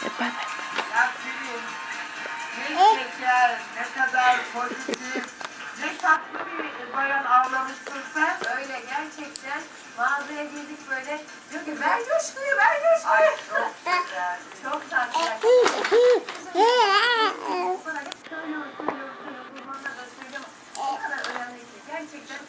Bay bay. Ya Pelin, ne şeker, ne kadar pozitif, ne tatlı bir bayan avlamışsın sen. Öyle gerçekten mağazaya girdik böyle. Diyor ki ver coşkuyu, ver coşkuyu. Ay çok güzel, çok tatlı. Sana hep söylüyorum, söylüyorum, söylüyorum. Uzmanlar da söylüyorum. O kadar önemli ki gerçekten